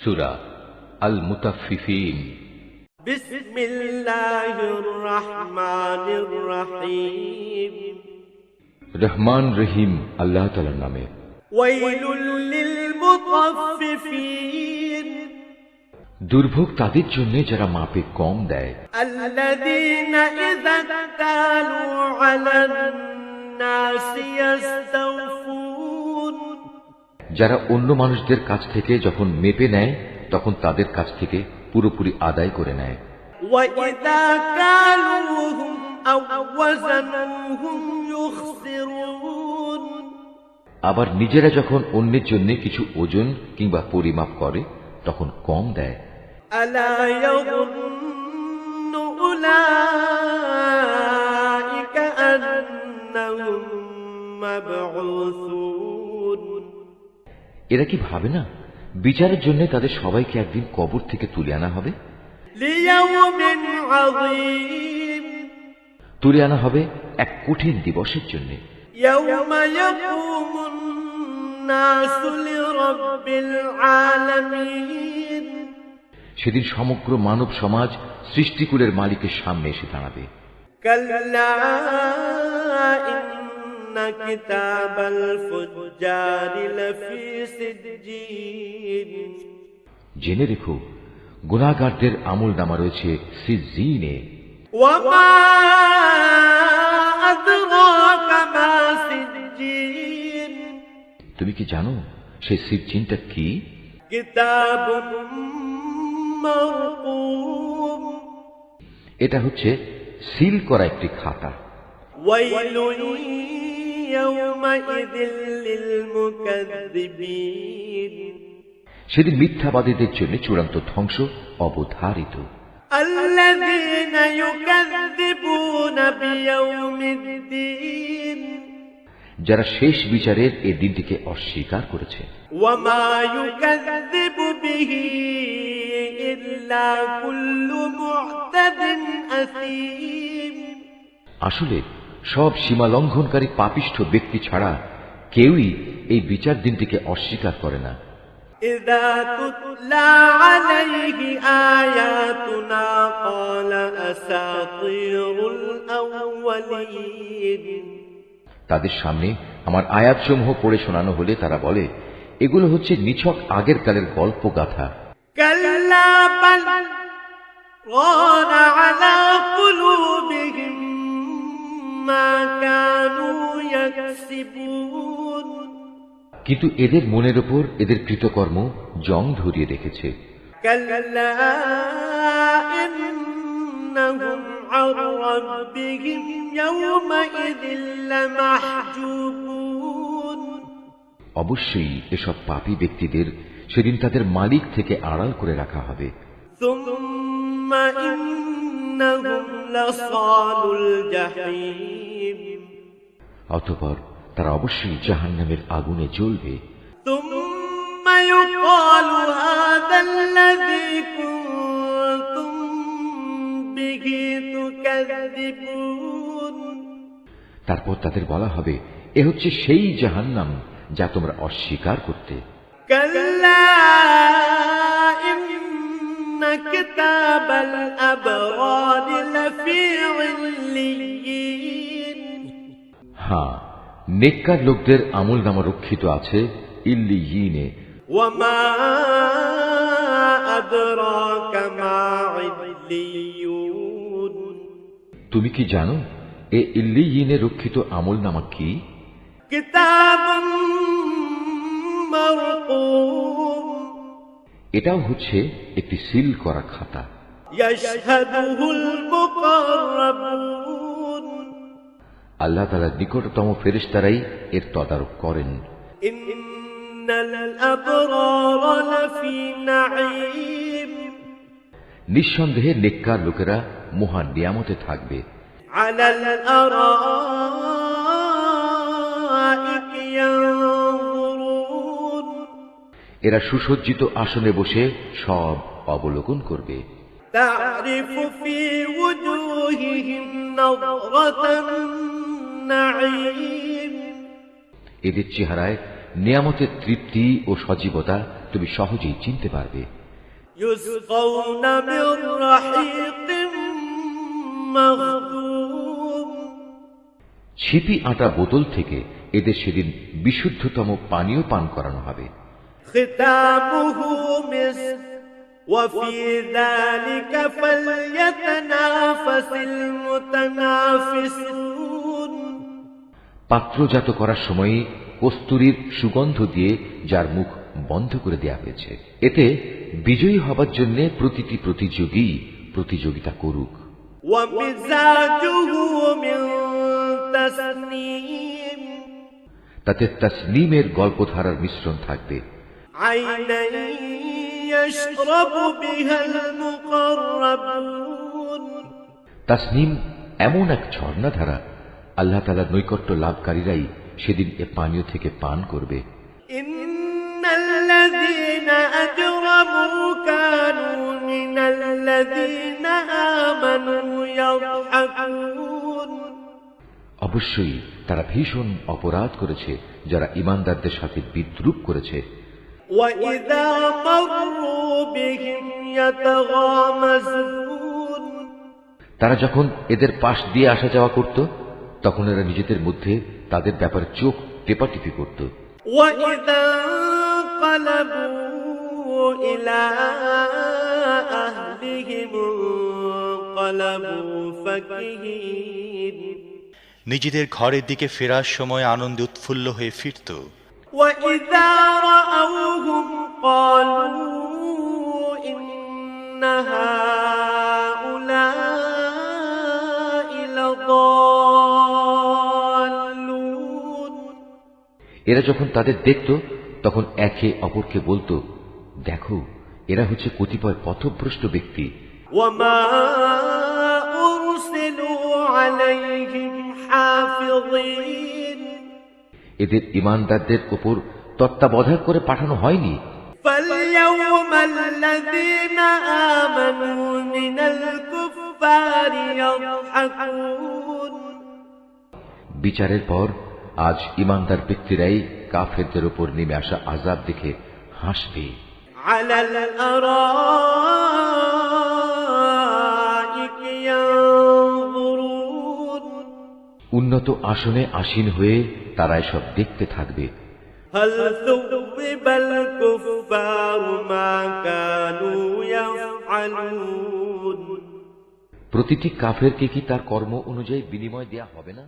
সুরা আল মুতাফিফিন بسم الله الرحمن الرحيم রহমান রহিম আল্লাহ তালার নামে ويل للمطففين দুর্ভোগ তাদের জন্য যারা মাপে কম দেয় الذين إذا اكتالوا على الناس يستوفون যারা অন্য মানুষদের কাছ থেকে যখন মেপে নেয় তখন তাদের কাছ থেকে পুরোপুরি আদায় করে নেয় وإذا كالوهم أو وزنوهم يخسرون আবার নিজেরা যখন অন্যের জন্য কিছু ওজন কিংবা পরিমাপ করে তখন কম দেয় ألا يظن أولئك أنهم مبعوثون এরা কি ভাবে না? বিচারের জন্য তাদের সবাইকে একদিন কবর থেকে তুলে আনা হবে। তুলে আনা হবে এক কঠিন দিবসের জন্য। সেদিন সমগ্র মানব সমাজ সৃষ্টিকুলের মালিকের সামনে এসে দাঁড়াবে। إن كتاب الفجار لفي سجين জেনে রেখো গুণাগারদের আমল নামা রয়েছে সিজিনে وما أدراك ما سجين তুমি কি জানো সেই সিজিনটা কি كتاب مرقوم এটা হচ্ছে সিল করা একটি খাতা ويل يومئذ للمكذبين সেদিন মিথ্যাবাদীদের জন্য চূড়ান্ত ধ্বংস অবধারিত। যারা শেষ বিচারের এ দিনটিকে অস্বীকার করেছে। আসলে সব সীমা লঙ্ঘনকারী পাপিষ্ঠ ব্যক্তি ছাড়া কেউই এই বিচার দিনটিকে অস্বীকার করে না إذا تتلى عليه آياتنا قال أساطير الأولين তাদের সামনে আমার আয়াতসমূহ পড়ে শোনানো হলে তারা বলে এগুলো হচ্ছে নিছক আগের কালের গল্প গাথা كلا بل ران على قلوبهم ما كانوا يكسبون কিন্তু এদের মনের ওপর এদের কৃতকর্ম জং ধরিয়ে রেখেছে। অবশ্যই এসব পাপী ব্যক্তিদের সেদিন তাদের মালিক থেকে আড়াল করে রাখা হবে। অতপর তারা অবশ্যই জাহান নামের আগুনে জ্বলবে। তারপর তাদের বলা হবে এ হচ্ছে সেই জাহান্নাম যা তোমরা অস্বীকার করতে। কাল্লা كتاب الأبرار لفي عليين হ্যাঁ নেককার লোকদের আমল নামা রক্ষিত আছে ইল্লিয়িনে وما أدراك ما عليون তুমি কি জানো এ ইল্লিয়িনে রক্ষিত আমল নামা কি كتاب এটাও হচ্ছে একটি সিল করা খাতা। আল্লাহ তালা নিকটতম ফেরিস্তারাই এর তদারক করেন। নিঃসন্দেহে নেককার লোকেরা মহান নিয়ামতে থাকবে। আলাল এরা সুসজ্জিত আসনে বসে সব অবলোকন করবে تعرف في وجوههم نظرة النعيم এদের চেহারায় নিয়ামতের তৃপ্তি ও সজীবতা তুমি সহজেই চিনতে পারবে يسقون من رحيق مختوم ছিপি আটা বোতল থেকে এদের সেদিন বিশুদ্ধতম পানীয় পান করানো হবে ختامه مسك وفي ذلك فليتنافس المتنافسون পাত্রজাত করার সময়ে কস্তুরীর সুগন্ধ দিয়ে যার মুখ বন্ধ করে দেয়া হয়েছে এতে বিজয়ী হবার জন্য প্রতিটি প্রতিযোগী প্রতিযোগিতা করুক ومزاجه من تسنيم তাতে তসলিমের গল্পধারার মিশ্রণ থাকবে عينا يشرب بها المقربون তাসনিম এমন এক ঝর্ণাধারা আল্লাহ তালার নৈকট্য লাভকারীরাই সেদিন এ পানীয় থেকে পান করবে إن الذين أجرموا كانوا من الذين آمنوا يضحكون অবশ্যই তারা ভীষণ অপরাধ করেছে যারা ইমানদারদের সাথে বিদ্রুপ করেছে وإذا مروا بهم يتغامزون তারা যখন এদের পাশ দিয়ে আসা যাওয়া করত তখন এরা নিজেদের মধ্যে তাদের ব্যাপারে চোখ টেপাটিপি করত وإذا انقلبوا إلى أهلهم انقلبوا فكهين নিজেদের ঘরের দিকে ফেরার সময় আনন্দে উৎফুল্ল হয়ে ফিরত وإذا رأوهم قالوا إن هؤلاء لضالون এরা যখন তাদের দেখত তখন একে অপরকে বলতো দেখো এরা হচ্ছে কতিপয় পথভ্রষ্ট ব্যক্তি وما أرسلوا عليهم حافظين এদের ইমানদারদের উপর তত্ত্বাবধায়ক করে পাঠানো হয়নি فاليوم الذين آمنوا من الكفار يضحكون বিচারের পর আজ ইমানদার ব্যক্তিরাই কাফেরদের উপর নেমে আসা আজাব দেখে হাসবে على الأرائك উন্নত আসনে আসীন হয়ে তারা এসব দেখতে থাকবে هل ثوب الكفار ما كانوا يفعلون প্রতিটি কাফেরকে কি তার কর্ম অনুযায়ী বিনিময় দেয়া হবে না